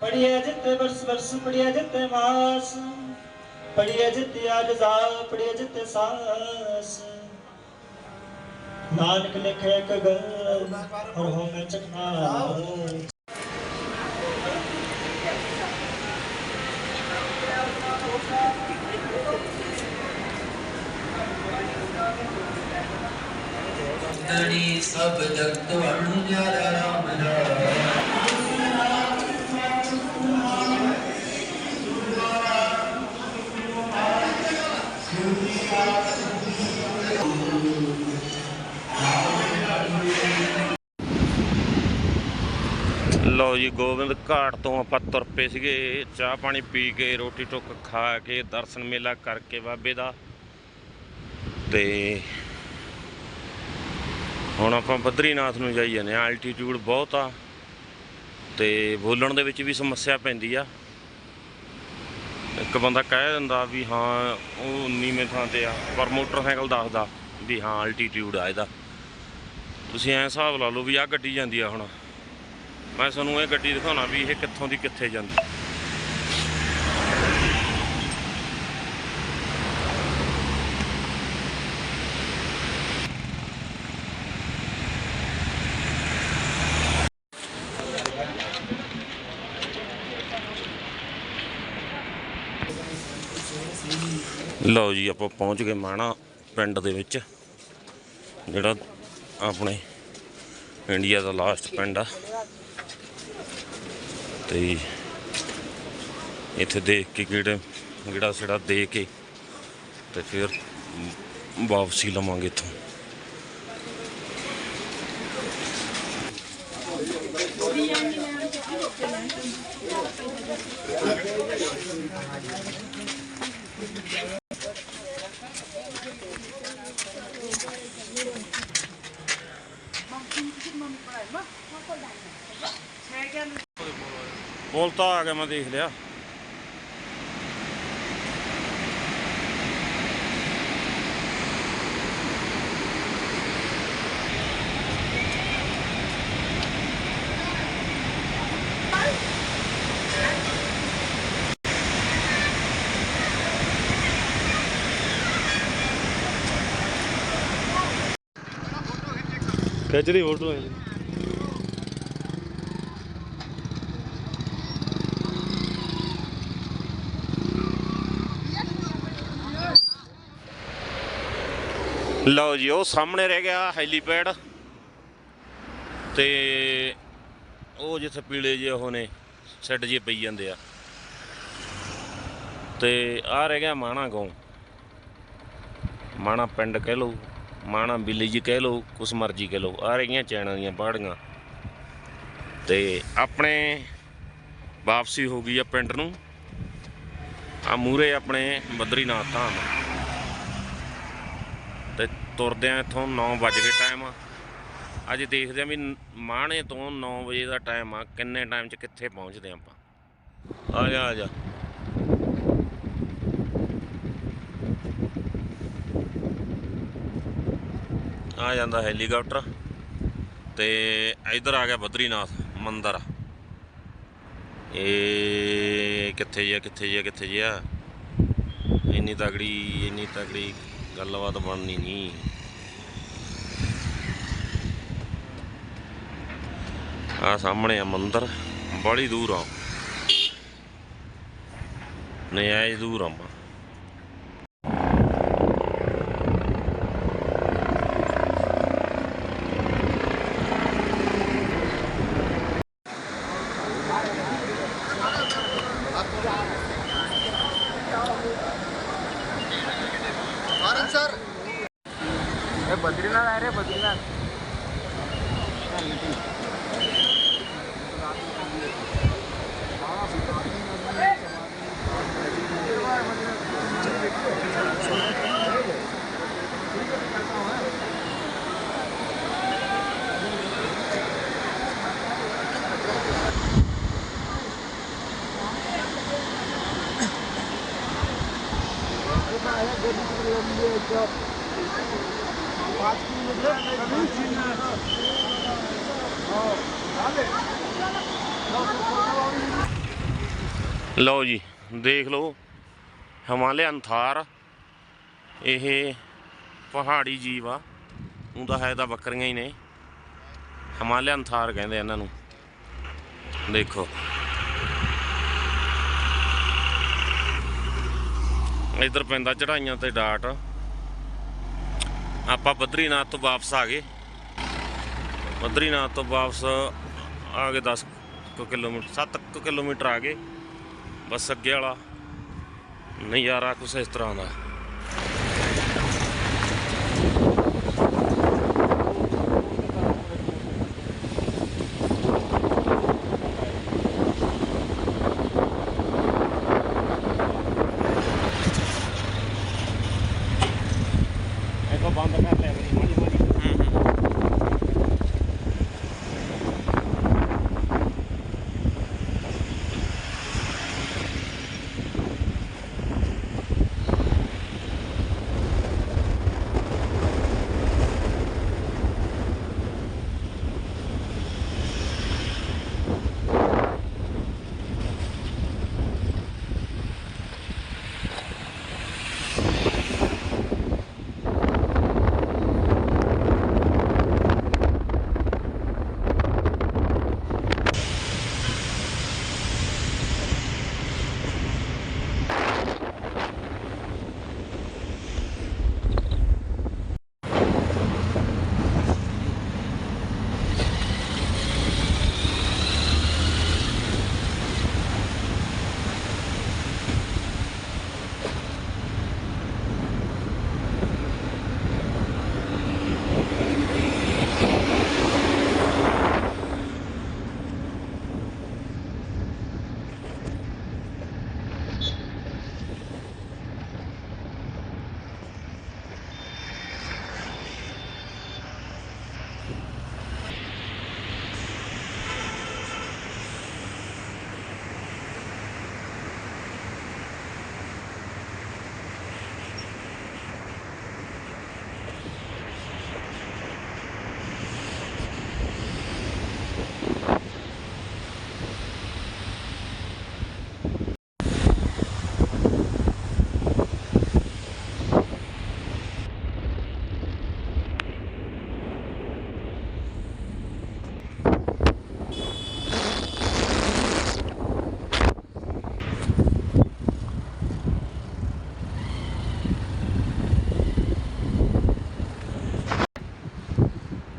ਪੜਿਆ ਜਿੱਤੇ ਵਰਸ ਬਰਸ ਪੜਿਆ ਜਿੱਤੇ ਮਾਸ। ਪੜਿਆ ਜਿੱਤੇ ਅਜਜ਼ਾ ਪੜਿਆ ਜਿੱਤੇ ਸਾਸ ਨਾਨਕ ਲਿਖੇ ਕਗਲ ਹਰ ਹੋ ਮੈਂ ਚਕਨਾ ਦੜੀ ਸਭ ਜਗਤ ਵਣ ਜ਼ਿਆਦਾ ਰਾਮ ਨਾਮ ਲਓ ਜੀ, ਗੋਬਿੰਦ ਘਾਟ ਤੋਂ ਆਪਾਂ ਤੁਰ ਪਏ ਸੀਗੇ। ਚਾਹ ਪਾਣੀ ਪੀ ਕੇ, ਰੋਟੀ ਟੁੱਕ ਖਾ ਕੇ, ਦਰਸ਼ਨ ਮੇਲਾ ਕਰਕੇ ਬਾਬੇ ਦਾ। ਤੇ ਹੁਣ ਆਪਾਂ ਬਦਰੀਨਾਥ ਨੂੰ ਜਾਈ ਜਾਂਦੇ ਆ ਐਲਟੀਟਿਊਡ ਬਹੁਤ ਆ। ਤੇ ਬੋਲਣ ਦੇ ਵਿੱਚ ਵੀ ਸਮੱਸਿਆ ਪੈਂਦੀ ਆ। ਇੱਕ ਬੰਦਾ ਕਹਿ ਦਿੰਦਾ ਵੀ ਹਾਂ, ਉਹ ਨੀਵੇਂ ਥਾਂ ਤੇ ਆ। ਪਰ ਮੋਟਰਸਾਈਕਲ ਦੱਸਦਾ ਵੀ ਹਾਂ ਐਲਟੀਟਿਊਡ ਆ ਇਹਦਾ। ਤੁਸੀਂ ਐਂ ਹਿਸਾਬ ਲਾ ਲਓ ਵੀ ਆ ਗੱਡੀ ਜਾਂਦੀ ਆ ਹੁਣ। ਮੈਂ ਤੁਹਾਨੂੰ ਇਹ ਗੱਡੀ ਦਿਖਾਉਣਾ ਵੀ ਇਹ ਕਿੱਥੋਂ ਦੀ ਕਿੱਥੇ ਜਾਂਦੀ। ਲਓ ਜੀ, ਆਪਾਂ ਪਹੁੰਚ ਗਏ ਮਾਣਾ ਪਿੰਡ ਦੇ ਵਿੱਚ, ਜਿਹੜਾ ਆਪਣੇ ਇੰਡੀਆ ਦਾ ਲਾਸਟ ਪਿੰਡ ਆ। ਤੇ ਇੱਥੇ ਦੇਖ ਕੇ ਕਿਹੜਾ ਜਿਹੜਾ ਸਿੜਾ ਦੇ ਕੇ ਤੇ ਫਿਰ ਵਾਪਸੀ ਲਵਾਂਗੇ ਇੱਥੋਂ। ਪੁਲ ਆ ਗਿਆ ਮੈਂ ਦੇਖ ਲਿਆ। ਖਿੱਚ ਲਈ ਫੋਟੋ ਹੈ ਲਓ ਜੀ, ਉਹ ਸਾਹਮਣੇ ਰਹਿ ਗਿਆ ਹੈਲੀਪੈਡ। ਤੇ ਉਹ ਜਿੱਥੇ ਪੀਲੇ ਜਿਹੇ ਉਹ ਨੇ, ਸੈੱਡ ਜਿਹੇ ਪਈ ਜਾਂਦੇ ਆ। ਤੇ ਆ ਰਹਿ ਗਿਆ ਮਾਣਾ ਗਾਉਂ। ਮਾਣਾ ਪਿੰਡ ਕਹਿ ਲਓ, ਮਾਣਾ ਵਿਲੇਜ ਕਹਿ ਲਓ, ਕੁਛ ਮਰਜ਼ੀ ਕਹਿ ਲਓ। ਆ ਰਹੀਆਂ ਚੈਣਾ ਦੀਆਂ ਪਹਾੜੀਆਂ ਤੇ ਆਪਣੇ ਵਾਪਸੀ ਹੋ ਗਈ ਆ ਪਿੰਡ ਨੂੰ। ਆ ਮੂਰੇ ਆਪਣੇ ਬਦਰੀਨਾਥ ਧਾਮ। ਤੁਰਦੇ ਆ ਇੱਥੋਂ 9 ਵਜ ਗਏ ਟਾਈਮ ਅੱਜ ਦੇਖਦੇ ਆ ਵੀ ਮਾਣੇ ਤੋਂ 9 ਵਜੇ ਦਾ ਟਾਈਮ ਆ। ਕਿੰਨੇ ਟਾਈਮ 'ਚ ਕਿੱਥੇ ਪਹੁੰਚਦੇ ਆ ਆਪਾਂ? ਆ ਜਾ ਆ ਜਾ। ਆ ਜਾਂਦਾ ਹੈਲੀਕਾਪਟਰ ਤੇ ਇਧਰ ਆ ਗਿਆ ਬਦਰੀਨਾਥ ਮੰਦਿਰ। ਇਹ ਕਿੱਥੇ ਜਿਆ ਕਿੱਥੇ ਜਿਆ ਕਿੱਥੇ ਜਿਆ ਇੰਨੀ ਤਗੜੀ ਇੰਨੀ ਤਗੜੀ ਗੱਲਬਾਤ ਬਣਨੀ ਨਹੀਂ ਆ ਸਾਹਮਣੇ ਆ ਮੰਦਿਰ ਬੜੀ ਦੂਰ ਆ ਨਜਾਇਜ਼ ਦੂਰ ਆ ભારત સર એ બદ્રીનાથ આ રે બદ્રીનાથ હા ਲਓ ਜੀ, ਦੇਖ ਲਓ। ਹਿਮਾਲਿਅਨ ਥਾਰ ਇਹ ਪਹਾੜੀ ਜੀਵ ਆ। ਉਹਦਾ ਹੈ ਤਾਂ ਬੱਕਰੀਆਂ ਹੀ ਨੇ। ਹਿਮਾਲਿਅਨ ਥਾਰ ਕਹਿੰਦੇ ਇਹਨਾਂ ਨੂੰ। ਦੇਖੋ। ਇਧਰ ਪੈਂਦਾ ਚੜਾਈਆਂ ਤੇ ਡਾਟ। ਆਪਾਂ ਬਦਰੀਨਾਥ ਤੋਂ ਵਾਪਸ ਆ ਗਏ। ਬਦਰੀਨਾਥ ਤੋਂ ਵਾਪਸ ਆ ਗਏ 10 ਕੁ ਕਿਲੋਮੀਟਰ 7 ਕੁ ਕਿਲੋਮੀਟਰ ਆ ਗਏ। ਬਸ ਅੱਗੇ ਵਾਲਾ ਨਜ਼ਾਰਾ ਕੁਛ ਇਸ ਤਰ੍ਹਾਂ ਦਾ।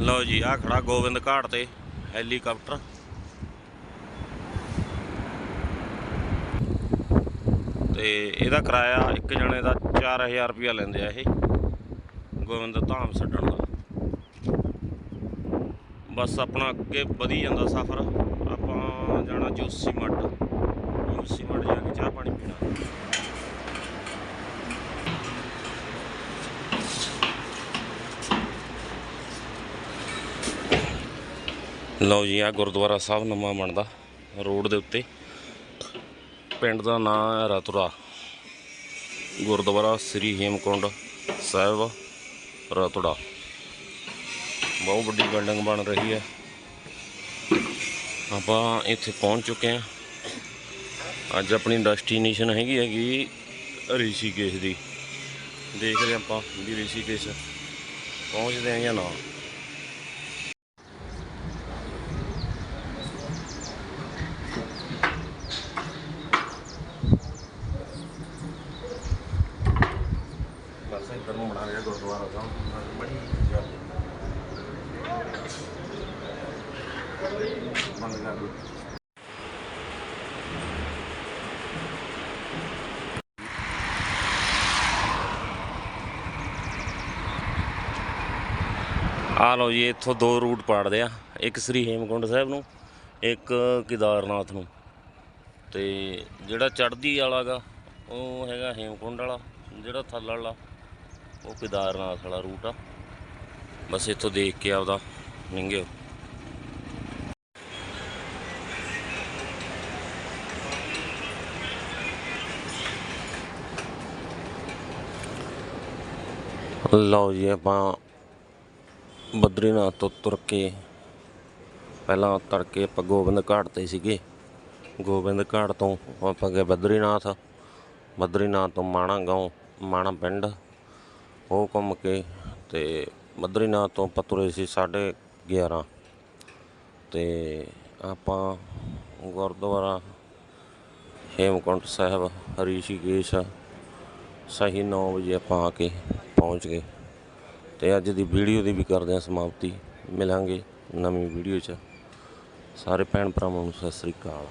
ਲਓ ਜੀ ਆ ਖੜਾ ਗੋਬਿੰਦ ਘਾਟ ਤੇ, ਹੈਲੀਕਾਪਟਰ। ਤੇ ਇਹਦਾ ਕਿਰਾਇਆ ਇੱਕ ਜਣੇ ਦਾ 4000 ਰੁਪਇਆ ਲੈਂਦੇ ਆ ਇਹ, ਗੋਬਿੰਦ ਧਾਮ ਛੱਡਣ ਦਾ। ਬਸ ਆਪਣਾ ਅੱਗੇ ਵਧੀ ਜਾਂਦਾ ਸਫ਼ਰ, ਆਪਾਂ ਜਾਣਾ ਜੋਸੀ ਮੱਠ। ਜੋਸੀ ਮੱਠ ਜਾ ਕੇ ਚਾਹ ਪਾਣੀ ਪੀਣਾ। ਲਓ ਜੀ ਆ ਗੁਰਦੁਆਰਾ ਸਾਹਿਬ ਨਵਾਂ ਬਣਦਾ, ਰੋਡ ਦੇ ਉੱਤੇ। ਪਿੰਡ ਦਾ ਨਾਮ ਹੈ ਰਤੁਰਾ। ਗੁਰਦੁਆਰਾ ਸ੍ਰੀ ਹੇਮਕੁੰਡ ਸਾਹਿਬ ਰਤੁੜਾ ਬਹੁਤ ਵੱਡੀ ਬਿਲਡਿੰਗ ਬਣ ਰਹੀ ਹੈ। ਆਪਾਂ ਇੱਥੇ ਪਹੁੰਚ ਚੁੱਕੇ ਹਾਂ। ਅੱਜ ਆਪਣੀ ਡੈਸਟੀਨੇਸ਼ਨ ਹੈਗੀ ਹੈਗੀ ਰਿਸ਼ੀਕੇਸ਼ ਦੀ। ਦੇਖ ਰਹੇ ਆਪਾਂ ਵੀ ਰਿਸ਼ੀਕੇਸ਼ ਪਹੁੰਚਦੇ ਹਾਂ ਜਾਂ ਨਾ ਬਸ ਇੱਧਰ ਨੂੰ ਬਣਾ ਰਿਹਾ ਗੁਰਦੁਆਰਾ ਸਾਹਿਬ ਬੜੀ ਗੱਲ ਬੰਦ ਕਰ ਦਿਓ ਆ ਲਓ ਜੀ, ਇੱਥੋਂ ਦੋ ਰੂਟ ਪਾੜਦੇ ਆ। ਇੱਕ ਸ੍ਰੀ ਹੇਮਕੁੰਡ ਸਾਹਿਬ ਨੂੰ, ਇੱਕ ਕੇਦਾਰਨਾਥ ਨੂੰ। ਤੇ ਜਿਹੜਾ ਚੜ੍ਹਦੀ ਵਾਲਾ ਗਾ, ਉਹ ਹੈਗਾ ਹੇਮਕੁੰਡ ਵਾਲਾ, ਜਿਹੜਾ ਥੱਲ ਵਾਲਾ, ਉਹ ਕੇਦਾਰਨਾਥ ਵਾਲਾ ਰੂਟ ਆ। ਬਸ ਇੱਥੋਂ ਦੇਖ ਕੇ ਆਪਦਾ ਨਿੰਗਿਓ ਲਓ ਜੀ ਆਪਾਂ ਬਦਰੀਨਾਥ ਤੋਂ ਤੁਰ ਕੇ ਪਹਿਲਾਂ ਤੜਕੇ ਆਪਾਂ ਗੋਬਿੰਦ ਘਾਟ ਤੇ ਸੀਗੇ। ਗੋਬਿੰਦ ਘਾਟ ਤੋਂ ਆਪਾਂ ਗਏ ਬਦਰੀਨਾਥ। ਬਦਰੀਨਾਥ ਤੋਂ ਮਾਣਾ ਗਾਉਂ, ਮਾਣਾ ਪਿੰਡ, ਉਹ ਘੁੰਮ ਕੇ ਤੇ ਬਦਰੀਨਾਥ ਤੋਂ ਆਪਾਂ ਤੁਰੇ ਸੀ ਸਾਢੇ 11 ਤੇ ਆਪਾਂ ਗੁਰਦੁਆਰਾ ਹੇਮਕੁੰਟ ਸਾਹਿਬ, ਹਰੀਸ਼ੀਕੇਸ਼, ਸਹੀ 9 ਵਜੇ ਆਪਾਂ ਆ ਕੇ ਪਹੁੰਚ ਗਏ। ਤੇ ਅੱਜ ਦੀ ਵੀਡੀਓ ਦੀ ਵੀ ਕਰਦੇ ਹਾਂ ਸਮਾਪਤੀ। ਮਿਲਾਂਗੇ ਨਵੀਂ ਵੀਡੀਓ 'ਚ। ਸਾਰੇ ਭੈਣ ਭਰਾਵਾਂ ਨੂੰ ਸਤਿ ਸ੍ਰੀ ਅਕਾਲ।